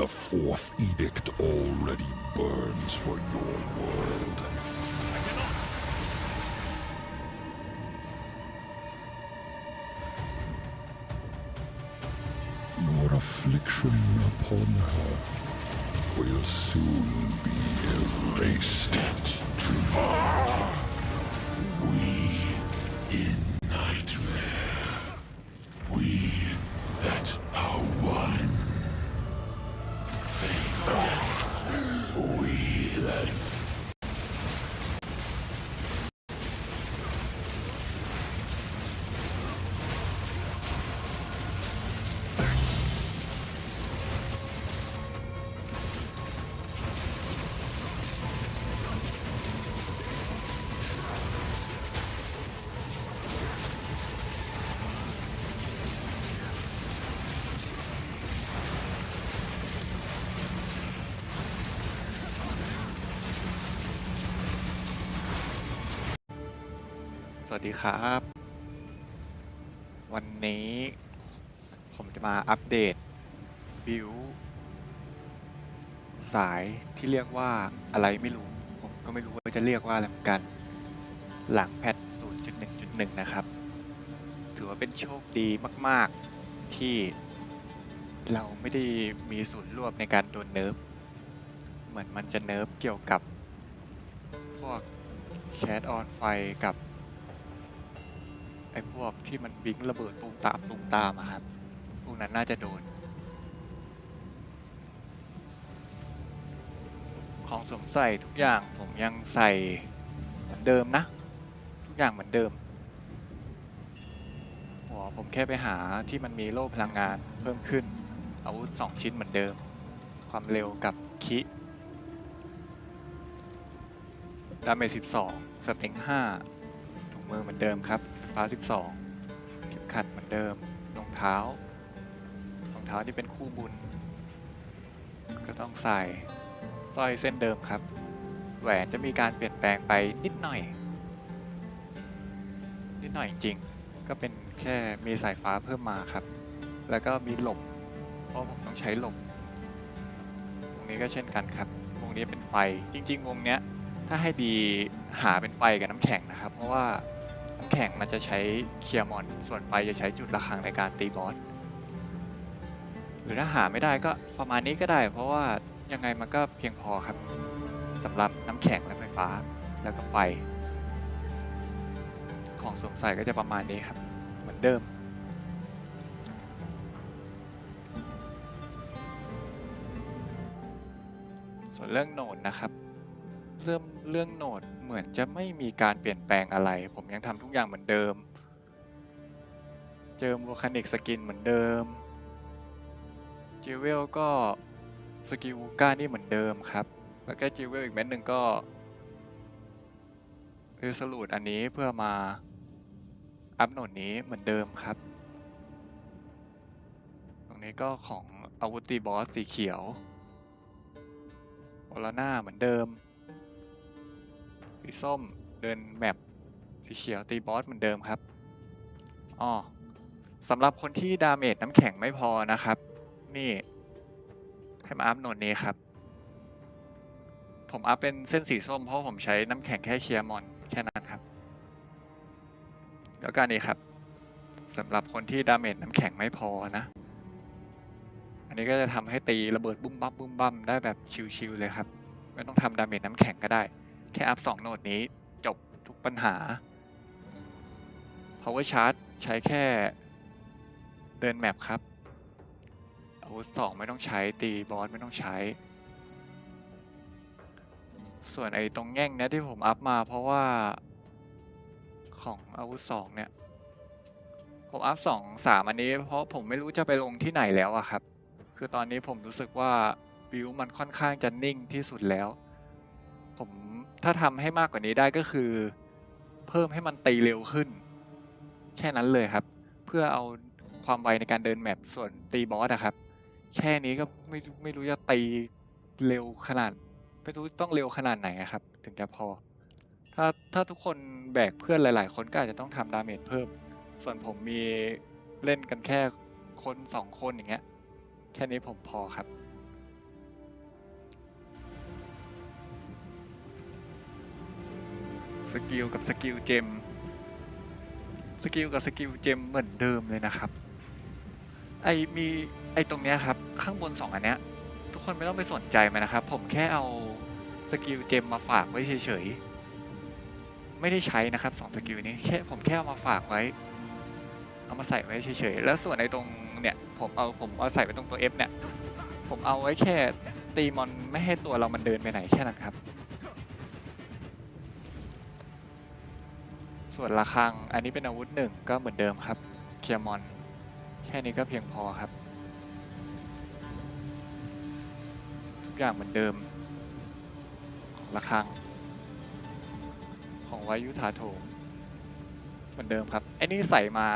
The fourth edict already burns for your world. Your affliction upon her will soon be erased. Tomorrow, we สวัสดีครับ วันนี้ผมจะมาอัปเดตบิวสายที่เรียกว่าอะไรไม่รู้ ผมก็ไม่รู้ว่าจะเรียกว่าอะไรเหมือนกัน หลังแพท 0.1.1 นะครับ ถือว่าเป็นโชคดีมาก ๆ ที่เราไม่ได้มีส่วนร่วมในการโดนเนิร์ฟ เหมือนมันจะเนิร์ฟเกี่ยวกับพวกแคสออนไฟกับ ไอ้พวกที่มันบิงระเบิดตูมตามตูมตามอะครับ พวกนั้นน่าจะโดน ของสวมใส่ทุกอย่างผมยังใส่เหมือนเดิมนะ ทุกอย่างเหมือนเดิมหัวผมแค่ไปหาที่มันมีโล่พลังงานเพิ่มขึ้น อาวุธสองชิ้นเหมือนเดิม ความเร็วกับคิดาเมจ12 สเต็ง5ถุงมือเหมือนเดิมครับ ฟ้า 12เข็มขัดเหมือนเดิมรองเท้ารองเท้าที่เป็นคู่บุญ ก็ต้องใส่สร้อยเส้นเดิมครับ แหวนจะมีการเปลี่ยนแปลงไปนิดหน่อย นิดหน่อยจริงก็เป็นแค่มีสายฟ้าเพิ่มมาครับ แล้วก็มีหลบ เพราะผมต้องใช้หลบ วงนี้ก็เช่นกันครับ วงนี้เป็นไฟ จริง ๆ วงเนี้ย ถ้าให้ดีหาเป็นไฟกับน้ำแข็งนะครับ เพราะว่า น้ำแข็งมันจะใช้เคลียร์มอน ส่วนไฟจะใช้จุดระฆังในการตีบอส หรือถ้าหาไม่ได้ก็ประมาณนี้ก็ได้ เพราะว่ายังไงมันก็เพียงพอครับสำหรับน้ำแข็งและไฟฟ้าแล้วก็ไฟ ของสวมใส่ก็จะประมาณนี้ครับ เหมือนเดิม ส่วนเรื่องโหนดนะครับ เริ่มเรื่องโหนดเหมือนจะไม่มีการเปลี่ยนแปลงอะไร ผมยังทำทุกอย่างเหมือนเดิม เจอ v วคานิกสกินเหมือนเดิมจิเวลก็สกิลก้านี่เหมือนเดิมครับ แล้วก็จิเวลอีกเม็ดหนึ่งก็คือสรุดอันนี้เพื่อมาอัพโหนดนี้เหมือนเดิมครับ ตรงนี้ก็ของอาวุธตีบอสสีเขียววอลหน้าเหมือนเดิม สีส้มเดินแมปสีเขียวตีบอสเหมือนเดิมครับอ๋อสำหรับคนที่ดาเมจน้ำแข็งไม่พอนะครับ นี่ให้มาอัพโหนดนี้ครับ ผมอัพเป็นเส้นสีส้มเพราะผมใช้น้ำแข็งแค่เคียร์มอนแค่นั้นครับ แล้วก็อันนี้ครับสำหรับคนที่ดาเมจน้ำแข็งไม่พอนะ อันนี้ก็จะทำให้ตีระเบิดบุ้มบั้มบุ้มบั้มได้แบบชิวๆเลยครับ ไม่ต้องทำดาเมจน้ำแข็งก็ได้ แค่อัพสองโหนดนี้จบทุกปัญหา power charge ใช้แค่เดินแมปครับ อาวุธสองไม่ต้องใช้ตีบอสไม่ต้องใช้ ส่วนไอ้ตรงแง่งเนี้ยที่ผมอัพมาเพราะว่าของอาวุธสองเนี่ย ผมอัพสองสามอันนี้ เพราะผมไม่รู้จะไปลงที่ไหนแล้วอะครับ คือตอนนี้ผมรู้สึกว่าบิวมันค่อนข้างจะนิ่งที่สุดแล้ว ผม ถ้าทำให้มากกว่านี้ได้ก็คือ เพิ่มให้มันตีเร็วขึ้น แค่นั้นเลยครับ เพื่อเอาความไวในการเดินแมปส่วนตีบอสอะครับ แค่นี้ก็ไม่ไม่รู้จะตีเร็วขนาดไม่รู้ต้องเร็วขนาดไหนครับ ถึงจะพอ ถ้าถ้าทุกคนแบกเพื่อนหลาย ๆ คนก็อาจจะต้องทำดาเมจเพิ่ม ส่วนผมมีเล่นกันแค่คนสองคนอย่างเงี้ยแค่นี้ผมพอครับ สกิลกับสกิลเจมสกิลกับสกิลเจมเหมือนเดิมเลยนะครับ ไอมีไอตรงเนี้ยครับ ข้างบนสองอันเนี้ย ทุกคนไม่ต้องไปสนใจมันนะครับ ผมแค่เอาสกิลเจมมาฝากไว้เฉยๆ ไม่ได้ใช้นะครับสองสกิลนี้แค่ผมแค่เอามาฝากไว้ เอามาใส่ไว้เฉยๆ แล้วส่วนไอตรงเนี่ยผมเอาผมเอาใส่ไว้ตรงตัว F เนี่ย ผมเอาไว้แค่ตีมอนไม่ให้ตัวเรามันเดินไปไหนแค่นั้นครับ ส่วนระฆังอันนี้เป็นอาวุธหนึ่งก็เหมือนเดิมครับ เคลียร์มอน แค่นี้ก็เพียงพอครับ ทุกอย่างเหมือนเดิม ของระฆัง ของวายุธาโถมเหมือนเดิมครับไอ้นี่ใส่มา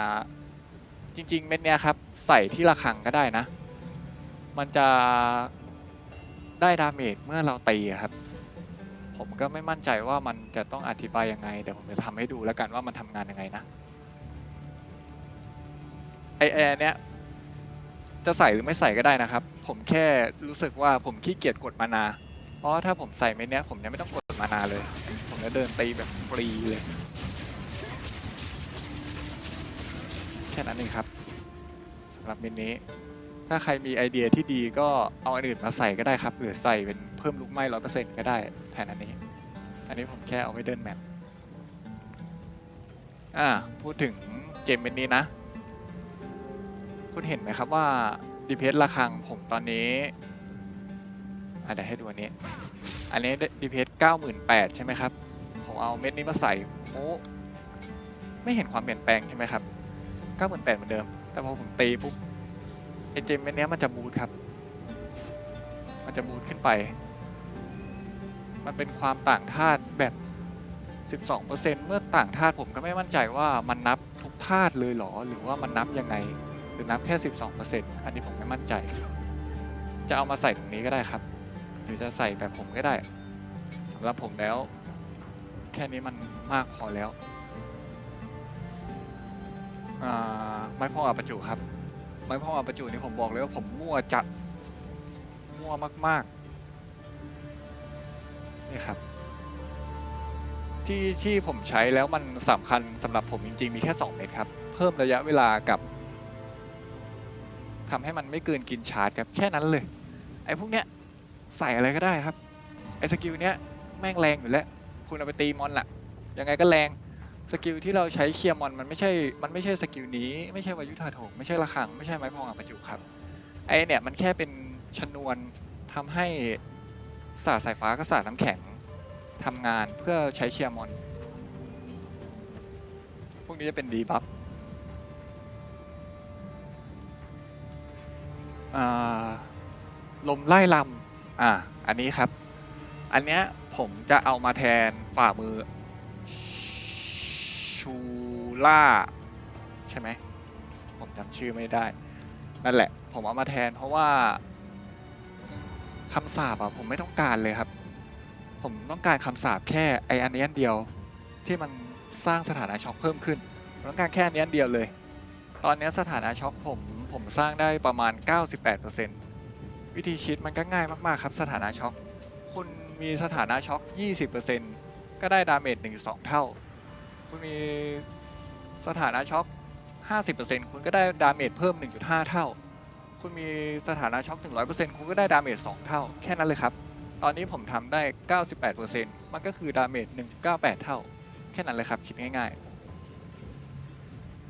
จริง ๆ เม็ดเนี้ยครับ ใส่ที่ระฆังก็ได้นะ มันจะได้ดาเมจเมื่อเราตีครับ ผมก็ไม่มั่นใจว่ามันจะต้องอธิบายยังไง เดี๋ยวผมจะทำให้ดูแล้วกันว่ามันทำงานยังไงนะ ไอไออันเนี้ยจะใส่หรือไม่ใส่ก็ได้นะครับ ผมแค่รู้สึกว่าผมขี้เกียจกดมานา เพราะถ้าผมใส่เม็ดเนี้ยผมจะไม่ต้องกดมานาเลย ผมจะเดินตีแบบฟรีเลย แค่นั้นเองครับสำหรับเม็ดนี้ ถ้าใครมีไอเดียที่ดีก็เอาอันอื่นมาใส่ก็ได้ครับ หรือใส่เป็นเพิ่มลูกไม้ร้อยเปอร์เซ็นต์ก็ได้แทนอันนี้ อันนี้ผมแค่เอาไว้เดินแมปอ่าพูดถึงเกมเม็ดนี้นะ คุณเห็นไหมครับว่าดีเพสระคังผมตอนนี้อะเดี๋ยวให้ดูอันนี้ อันนี้ดีเพสเก้าหมื่นแปดใช่ไหมครับ ผมเอาเม็ดนี้มาใส่โอ้ไม่เห็นความเปลี่ยนแปลงใช่ไหมครับเก้าหมื่นแปดเหมือนเดิม แต่พอผมตีปุ๊บ ไอเจมเม็ดเนี้ยมันจะบูทครับ มันจะบูทขึ้นไป มันเป็นความต่างธาตุแบบ 12%เมื่อต่างธาตุผมก็ไม่มั่นใจว่ามันนับทุกธาตุเลยหรอ หรือว่ามันนับยังไง หรือนับแค่ 12%อันนี้ผมไม่มั่นใจ จะเอามาใส่ตรงนี้ก็ได้ครับ หรือจะใส่แบบผมก็ได้สำหรับผมแล้ว แค่นี้มันมากพอแล้วไม่พอกับประจุครับ ไม้พองอัปประจุนี่ผมบอกเลยว่าผมมั่วจัด มั่วมากๆ นี่ครับ ที่ที่ผมใช้แล้วมันสำคัญสำหรับผมจริง ๆ มีแค่ 2 เม็ดครับ เพิ่มระยะเวลากับทำให้มันไม่เกินกินชาร์จครับ แค่นั้นเลย ไอ้พวกเนี้ยใส่อะไรก็ได้ครับ ไอ้สกิลเนี้ยแม่งแรงอยู่แล้ว คุณเอาไปตีมอนละยังไงก็แรง สกิลที่เราใช้เคลียร์มอนมันไม่ใช่ มันไม่ใช่สกิลนี้ ไม่ใช่วายุธาโถมไม่ใช่ระฆัง ไม่ใช่ไม้พองอัปประจุครับ ไอเนี่ยมันแค่เป็นชนวนทำให้สาดสายฟ้ากับสาดน้ำแข็งทำงานเพื่อใช้เคลียร์มอน พวกนี้จะเป็นดีบัฟลมไล่ลำอ่า อันนี้ครับ อันเนี้ยผมจะเอามาแทนฝ่ามือ ชูล่า ใช่ไหม ผมจำชื่อไม่ได้ นั่นแหละ ผมเอามาแทนเพราะว่าคำสาปอะผมไม่ต้องการเลยครับ ผมต้องการคำสาปแค่ไออันนี้อันเดียว ที่มันสร้างสถานะช็อคเพิ่มขึ้นผมต้องการแค่อันนี้อันเดียวเลย ตอนนี้สถานะช็อคผมผมสร้างได้ประมาณ 98%วิธีคิดมันก็ง่ายมากๆครับ สถานะช็อคคุณมีสถานะช็อค20%ก็ได้ดาเมจ1-2 เท่า คุณมีสถานะช็อค 50%คุณก็ได้ดาเมจเพิ่ม 1.5 เท่า คุณมีสถานะช็อค 100%คุณก็ได้ดาเมจ 2 เท่า แค่นั้นเลยครับ ตอนนี้ผมทำได้ 98%มันก็คือดาเมจ 1.98 เท่า แค่นั้นเลยครับ คิดง่าย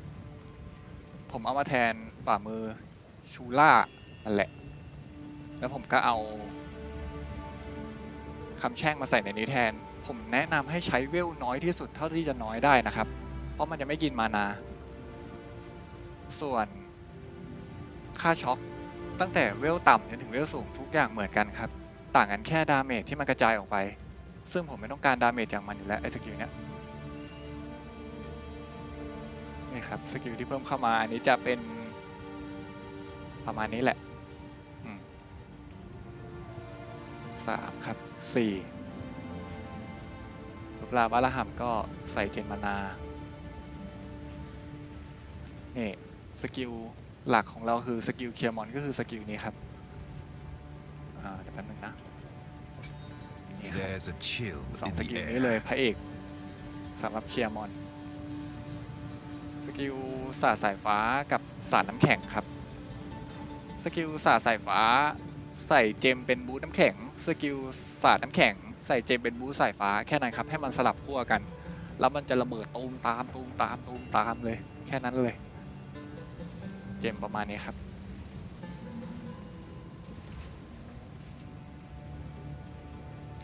ๆ ผมเอามาแทนฝ่ามือชูล่านั่นแหละ แล้วผมก็เอาคำแช่งมาใส่ในนี้แทน ผมแนะนำให้ใช้เวลน้อยที่สุดเท่าที่จะน้อยได้นะครับ เพราะมันจะไม่กินมานา ส่วน ค่าช็อคตั้งแต่เวลต่ำจนถึงเวลสูงทุกอย่างเหมือนกันครับ ต่างกันแค่ดาเมจที่มันกระจายออกไป ซึ่งผมไม่ต้องการดาเมจจากมันอยู่แล้วไอ้สกิลเนี้ยนี่ครับสกิลที่เพิ่มเข้ามาอันนี้จะเป็นประมาณนี้แหละสามครับสี่ รูปลาบาละหัมก็ใส่เจนมานา นี่ สกิลหลักของเราคือสกิลเคลียร์มอนก็คือสกิลนี้ครับ อ่า เดี๋ยวแป๊บนึงนะ นี่ครับ There's a chill สอง in ส the กิลนี้เลย air. พระเอกสำหรับเคลียร์มอน สกิลสาดสายฟ้ากับสาดน้ำแข็งครับ สกิลสาดสายฟ้า ใส่เจมเป็นบูทน้ำแข็ง สกิลสาดน้ำแข็ง ใส่เจมเป็นบูทสายฟ้าแค่นั้นครับ ให้มันสลับขั้วกัน แล้วมันจะระเบิดตูมตามตูมตามตูมตามเลย แค่นั้นเลย เจมประมาณนี้ครับ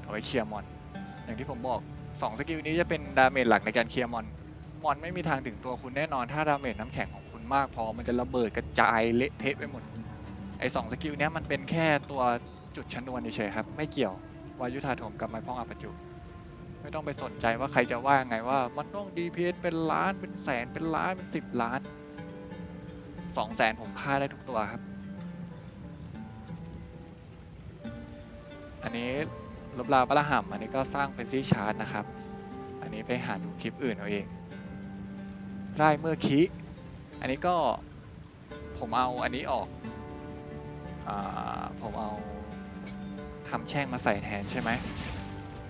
เอาไว้เคลียร์มอน อย่างที่ผมบอกสองสกิลนี้จะเป็นดาเมจหลักในการเคลียร์มอน มอนไม่มีทางถึงตัวคุณแน่นอน ถ้าดาเมจน้ำแข็งของคุณมากพอ มันจะระเบิดกระจายเละเทะไปหมด ไอ้สองสกิลนี้มันเป็นแค่ตัวจุดชนวนเฉยครับ ไม่เกี่ยว วายุธาถมกับไม้พ้องอัปจุไม่ต้องไปสนใจว่าใครจะว่าไงว่า มันต้อง DPS เป็นล้านเป็นแสนเป็นล้านเป็นสิบล้านสองแสนผมฆ่าได้ทุกตัวครับ อันนี้ลบลาปะละห่ำอันนี้ก็สร้างเป็นซี่ชาร์ตนะครับ อันนี้ไปหาดูคลิปอื่นเอาเองไร่เมื่อคิอันนี้ก็ผมเอาอันนี้ออกอาผมเอา คำแช่งมาใส่แทนใช่ไหม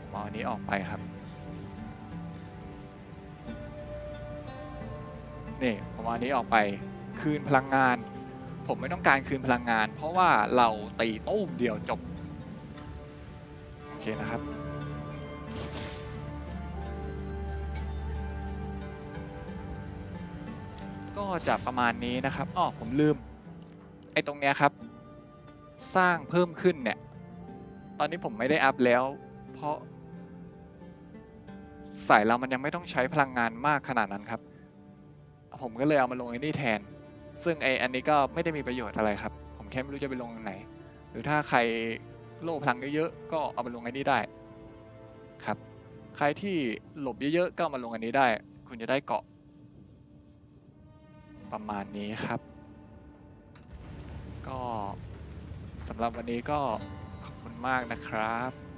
ผมอันนี้ออกไปครับ นี่ผมเอาอันนี้ออกไปคืนพลังงาน ผมไม่ต้องการคืนพลังงาน เพราะว่าเราตีตุ้มเดียวจบ โอเคนะครับก็จะประมาณนี้นะครับอ๋อผมลืม ไอ้ตรงเนี้ยครับ สร้างเพิ่มขึ้นเนี่ย อนนี้ผมไม่ได้อัพแล้ว เพราะ สายเรามันยังไม่ต้องใช้พลังงานมากขนาดนั้นครับ ผมก็เลยเอามาลงไอ้นี่แทน ซึ่งไออันนี้ก็ไม่ได้มีประโยชน์อะไรครับ ผมแค่ไม่รู้จะไปลงไหน หรือถ้าใครโล่พลังเยอะๆก็เอามาลงไอ้นี่ได้ ครับ ใครที่หลบเยอะๆก็ามาลงอันนี้ได้ คุณจะได้เกาะ ประมาณนี้ครับ ก็สำหรับวันนี้ก็ มากนะครับ